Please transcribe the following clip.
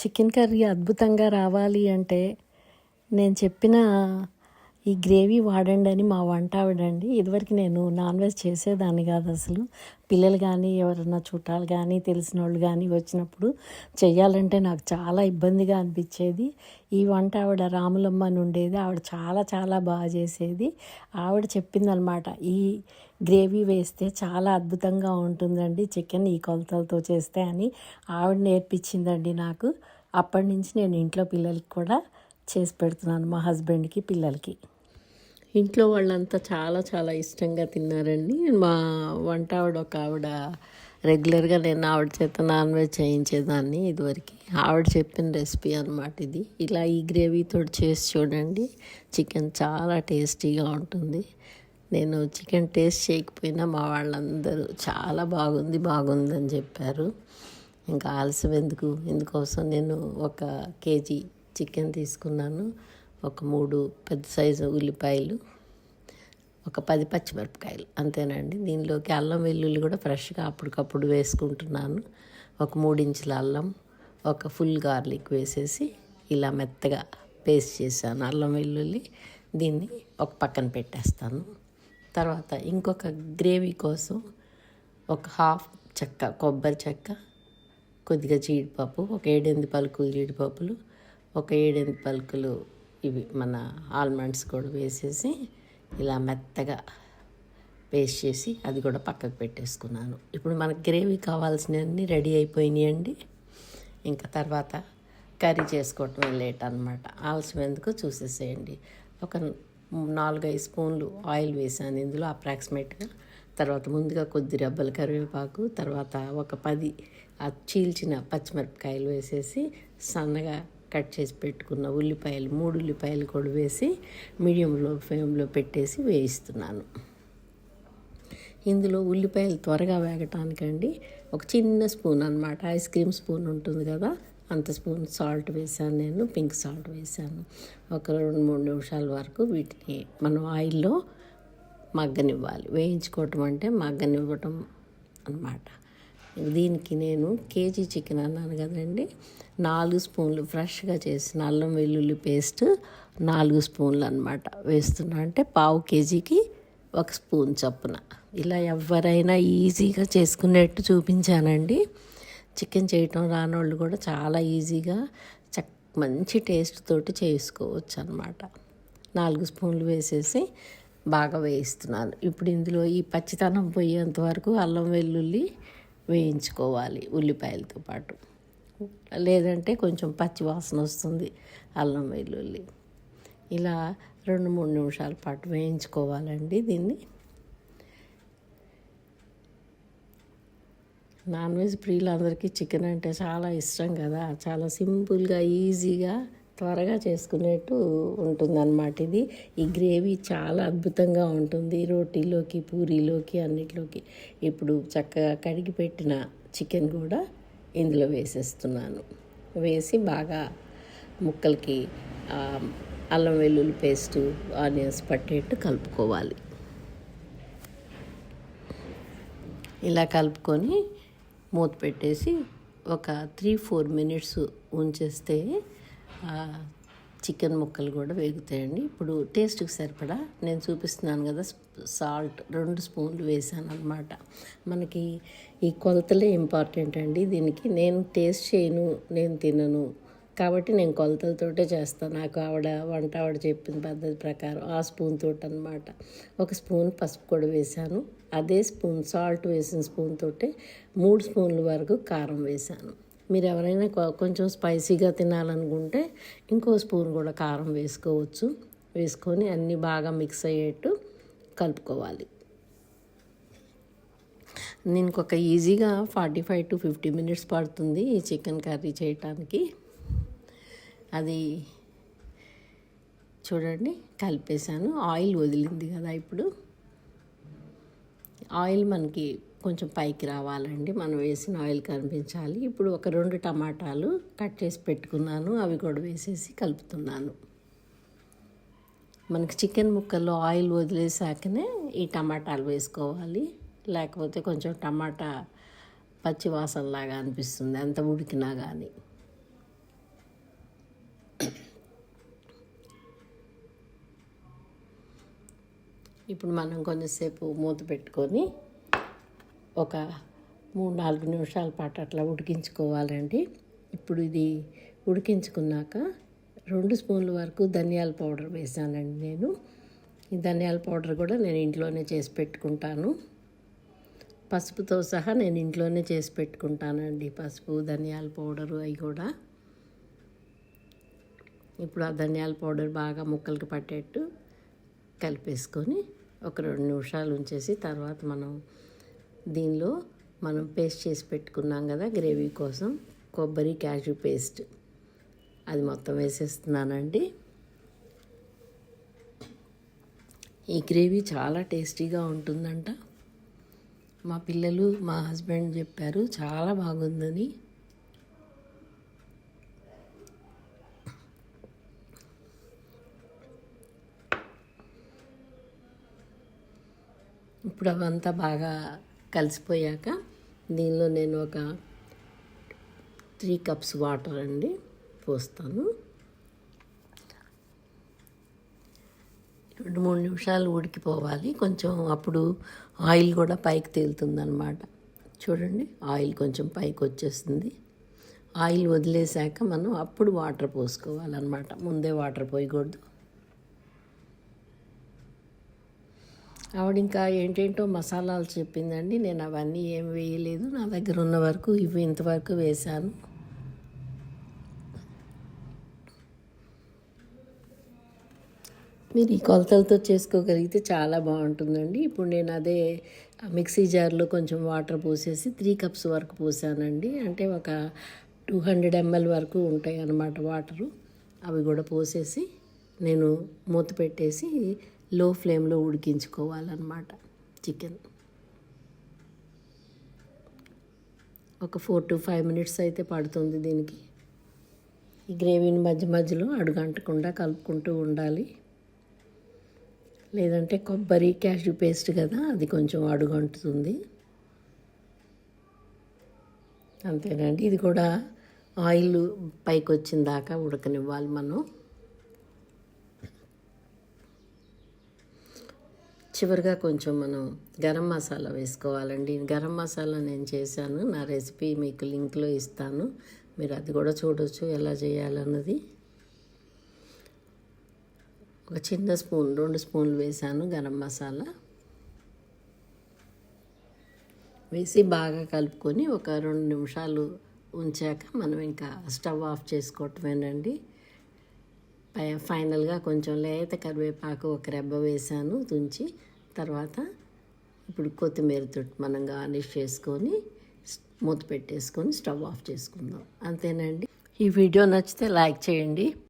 Chicken curry అద్భుతంగా రావాలి అంటే నేను చెప్పిన ఈ గ్రేవీ వాడండి అని మా వంట ఆవిడండి. ఇదివరకు నేను నాన్ వెజ్ చేసేదాన్ని కాదు అసలు. పిల్లలు కానీ ఎవరన్నా చుట్టాలు కానీ తెలిసిన వాళ్ళు కానీ వచ్చినప్పుడు చేయాలంటే నాకు చాలా ఇబ్బందిగా అనిపించేది. ఈ వంట ఆవిడ రాములమ్మ అని ఉండేది. ఆవిడ చాలా చాలా బాగా చేసేది. ఆవిడ చెప్పిందనమాట ఈ గ్రేవీ వేస్తే చాలా అద్భుతంగా ఉంటుందండి. చికెన్ ఈ కొలతలతో చేస్తే అని ఆవిడ నేర్పించిందండి నాకు. అప్పటి నుంచి నేను ఇంట్లో పిల్లలకి కూడా చేసి పెడుతున్నాను మా హస్బెండ్కి పిల్లలకి. ఇంట్లో వాళ్ళంతా చాలా చాలా ఇష్టంగా తిన్నారండి. మా వంట ఆవిడ ఒక ఆవిడ రెగ్యులర్గా నేను ఆవిడ చేత నాన్ వెజ్ చేయించేదాన్ని ఇదివరకు. ఆవిడ చెప్పిన రెసిపీ అనమాట ఇది. ఇలా ఈ గ్రేవీతో చేసి చూడండి చికెన్ చాలా టేస్టీగా ఉంటుంది. నేను చికెన్ టేస్ట్ చేయకపోయినా మా వాళ్ళందరూ చాలా బాగుంది బాగుందని చెప్పారు. ఇంకా ఆలస్యం ఎందుకు? ఇందుకోసం నేను ఒక కేజీ చికెన్ తీసుకున్నాను. ఒక మూడు పెద్ద సైజు ఉల్లిపాయలు ఒక పది పచ్చిమిరపకాయలు అంతేనండి. దీనిలోకి అల్లం వెల్లుల్లి కూడా ఫ్రెష్గా అప్పటికప్పుడు వేసుకుంటున్నాను. ఒక మూడించుల అల్లం ఒక ఫుల్ గార్లిక్ వేసేసి ఇలా మెత్తగా పేస్ట్ చేశాను. అల్లం వెల్లుల్లి దీన్ని ఒక పక్కన పెట్టేస్తాను. తర్వాత ఇంకొక గ్రేవీ కోసం ఒక హాఫ్ చెక్క కొబ్బరి చెక్క కొద్దిగా జీడిపప్పు ఒక ఏడెనిమిది పలుకులు జీడిపప్పులు ఒక ఏడెనిమిది పలుకులు ఇవి మన ఆల్మండ్స్ కూడా వేసేసి ఇలా మెత్తగా పేస్ట్ చేసి అది కూడా పక్కకు పెట్టేసుకున్నాను. ఇప్పుడు మనకు గ్రేవీ కావాల్సినవన్నీ రెడీ అయిపోయినాయండి. ఇంకా తర్వాత కర్రీ చేసుకోవటం లేట్ అనమాట ఆలస్యం ఎందుకో చూసేసేయండి. ఒక నాలుగైదు స్పూన్లు ఆయిల్ వేసాను ఇందులో అప్రాక్సిమేట్గా. తర్వాత ముందుగా కొద్ది రెబ్బల కరివేపాకు తర్వాత ఒక పది ఆ చీల్చిన పచ్చిమిరపకాయలు వేసేసి సన్నగా కట్ చేసి పెట్టుకున్న ఉల్లిపాయలు మూడు ఉల్లిపాయలు కూడా వేసి మీడియంలో ఫ్లేమ్లో పెట్టేసి వేయిస్తున్నాను. ఇందులో ఉల్లిపాయలు త్వరగా వేగటానికండి. ఒక చిన్న స్పూన్ అనమాట ఐస్ క్రీమ్ స్పూన్ ఉంటుంది కదా అంత స్పూన్ సాల్ట్ వేసాను నేను పింక్ సాల్ట్ వేసాను. ఒక రెండు మూడు నిమిషాల వరకు వీటిని మనం ఆయిల్లో మగ్గనివ్వాలి. వేయించుకోవటం అంటే మగ్గనివ్వటం అనమాట దీనికి నేను కేజీ చికెన్ అన్నాను కదండి. నాలుగు స్పూన్లు ఫ్రెష్గా చేసిన అల్లం వెల్లుల్లి పేస్ట్ నాలుగు స్పూన్లు అనమాట వేస్తున్నా. అంటే పావు కేజీకి ఒక స్పూన్ చొప్పున. ఇలా ఎవరైనా ఈజీగా చేసుకునేట్టు చూపించానండి. చికెన్ చేయటం రానోళ్ళు కూడా చాలా ఈజీగా చక్ మంచి టేస్ట్ తోటి చేసుకోవచ్చు అనమాట నాలుగు స్పూన్లు వేసేసి బాగా వేయిస్తున్నాను. ఇప్పుడు ఇందులో ఈ పచ్చితనం పోయేంత వరకు అల్లం వెల్లుల్లి వేయించుకోవాలి ఉల్లిపాయలతో పాటు. లేదంటే కొంచెం పచ్చి వాసన వస్తుంది అల్లం వెల్లుల్లి. ఇలా రెండు మూడు నిమిషాల పాటు వేయించుకోవాలండి దీన్ని. నాన్ వెజ్ ప్రియులందరికీ చికెన్ అంటే చాలా ఇష్టం కదా. చాలా సింపుల్గా ఈజీగా త్వరగా చేసుకునేట్టు ఉంటుందన్నమాట ఇది. ఈ గ్రేవీ చాలా అద్భుతంగా ఉంటుంది. రోటీలోకి పూరీలోకి అన్నిట్లోకి ఇప్పుడు చక్కగా కడిగి పెట్టిన చికెన్ కూడా ఇందులో వేసేస్తున్నాను. వేసి బాగా ముక్కలకి అల్లం వెల్లుల్లి పేస్టు ఆనియన్స్ పట్టేట్టు కలుపుకోవాలి. ఇలా కలుపుకొని మూత పెట్టేసి ఒక త్రీ ఫోర్ మినిట్స్ ఉంచేస్తే చికెన్ ముక్కలు కూడా వేగుతాయండి. ఇప్పుడు టేస్ట్కి సరిపడా నేను చూపిస్తున్నాను కదా సాల్ట్ రెండు స్పూన్లు వేసాను అనమాట మనకి ఈ కొలతలే ఇంపార్టెంట్ అండి దీనికి. నేను టేస్ట్ చేయను నేను తినను. కాబట్టి నేను కొలతలతోటే చేస్తాను. నాకు ఆవిడ వంట ఆవిడ చెప్పిన పద్ధతి ప్రకారం ఆ స్పూన్ తోటి అనమాట ఒక స్పూన్ పసుపు కూడా వేసాను. అదే స్పూన్ సాల్ట్ వేసిన స్పూన్ తోటే మూడు స్పూన్ల వరకు కారం వేసాను. మీరు ఎవరైనా కొంచెం స్పైసీగా తినాలనుకుంటే ఇంకో స్పూన్ కూడా కారం వేసుకోవచ్చు. వేసుకొని అన్నీ బాగా మిక్స్ అయ్యేట్టు కలుపుకోవాలి. నేను ఒక ఈజీగా forty five to fifty minutes పడుతుంది ఈ చికెన్ కర్రీ చేయటానికి. అది చూడండి కలిపేశాను. ఆయిల్ వదిలింది కదా ఇప్పుడు. ఆయిల్ మనకి కొంచెం పైకి రావాలండి. మనం వేసిన ఆయిల్ కనిపించాలి. ఇప్పుడు ఒక రెండు టమాటాలు కట్ చేసి పెట్టుకున్నాను. అవి కూడా వేసేసి కలుపుతున్నాను. మనకి చికెన్ ముక్కల్లో ఆయిల్ వదిలేసాకనే ఈ టమాటాలు వేసుకోవాలి. లేకపోతే కొంచెం టమాటా పచ్చివాసనలాగా అనిపిస్తుంది. ఎంత ఉడికినా కానీ ఇప్పుడు మనం కొంచెంసేపు మూత పెట్టుకొని ఒక మూడు నాలుగు నిమిషాల పాటు అట్లా ఉడికించుకోవాలండి. ఇప్పుడు ఇది ఉడికించుకున్నాక రెండు స్పూన్ల వరకు ధనియాల పౌడర్ వేసానండి నేను. ఈ ధనియాల పౌడర్ కూడా నేను ఇంట్లోనే చేసి పెట్టుకుంటాను. పసుపుతో సహా నేను ఇంట్లోనే చేసి పెట్టుకుంటానండి పసుపు ధనియాల పౌడరు అవి కూడా. ఇప్పుడు ఆ ధనియాల పౌడర్ బాగా ముక్కలకి పట్టేట్టు కలిపేసుకొని ఒక రెండు నిమిషాలు ఉంచేసి తర్వాత మనం దీనిలో మనం పేస్ట్ చేసి పెట్టుకున్నాం కదా గ్రేవీ కోసం. కొబ్బరి క్యాషు పేస్ట్. అది మొత్తం వేసేస్తున్నానండి. ఈ గ్రేవీ చాలా టేస్టీగా ఉంటుందంట. మా పిల్లలు మా హస్బెండ్ చెప్పారు చాలా బాగుందని. ఇప్పుడు అవంతా బాగా కలిసిపోయాక దీనిలో నేను ఒక త్రీ కప్స్ వాటర్ అండి పోస్తాను. రెండు మూడు నిమిషాలు ఉడికిపోవాలి. కొంచెం అప్పుడు ఆయిల్ కూడా పైకి తేలుతుందనమాట చూడండి ఆయిల్ కొంచెం పైకి వచ్చేస్తుంది ఆయిల్ వదిలేసాక మనం అప్పుడు వాటర్ పోసుకోవాలన్నమాట. ముందే వాటర్ పోయకూడదు. ఆవిడ ఇంకా ఏంటేంటో మసాలాలు చెప్పిందండి. నేను అవన్నీ ఏం వేయలేదు. నా దగ్గర ఉన్న వరకు ఇవి ఇంతవరకు వేశాను. మీరు ఈ కొలతలతో చేసుకోగలిగితే చాలా బాగుంటుందండి. ఇప్పుడు నేను అదే మిక్సీ జార్లో కొంచెం వాటర్ పోసేసి త్రీ కప్స్ వరకు పోసానండి. అంటే ఒక టూ హండ్రెడ్ ఎంఎల్ వరకు ఉంటాయి అన్నమాట వాటరు. అవి కూడా పోసేసి నేను మూత పెట్టేసి లో ఫ్లేమ్లో ఉడికించుకోవాలన్నమాట చికెన్. ఒక ఫోర్ టు ఫైవ్ మినిట్స్ అయితే పడుతుంది దీనికి. ఈ గ్రేవీని మధ్య మధ్యలో అడుగంటకుండా కలుపుకుంటూ ఉండాలి. లేదంటే కొబ్బరి క్యాషు పేస్ట్ కదా అది కొంచెం అడుగంటుతుంది. అంతేనండి. ఇది కూడా ఆయిల్ పైకి వచ్చిన దాకా ఉడకనివ్వాలి మనం. చివరిగా కొంచెం మనం గరం మసాలా వేసుకోవాలండి. గరం మసాలా నేను చేశాను. నా రెసిపీ మీకు లింక్లో ఇస్తాను. మీరు అది కూడా చూడొచ్చు ఎలా చేయాలన్నది. ఒక చిన్న స్పూన్ రెండు స్పూన్లు వేసాను గరం మసాలా. వేసి బాగా కలుపుకొని ఒక రెండు నిమిషాలు ఉంచాక మనం ఇంకా స్టవ్ ఆఫ్ చేసుకోవటమేనండి. ఫైనల్గా కొంచెం లేత కరివేపాకు ఒక రెబ్బ వేసాను తుంచి తర్వాత ఇప్పుడు కొత్తిమీరతో మనం గార్నిష్ చేసుకొని మూత పెట్టేసుకొని స్టవ్ ఆఫ్ చేసుకుందాం. అంతేనండి? ఈ వీడియో నచ్చితే లైక్ చేయండి.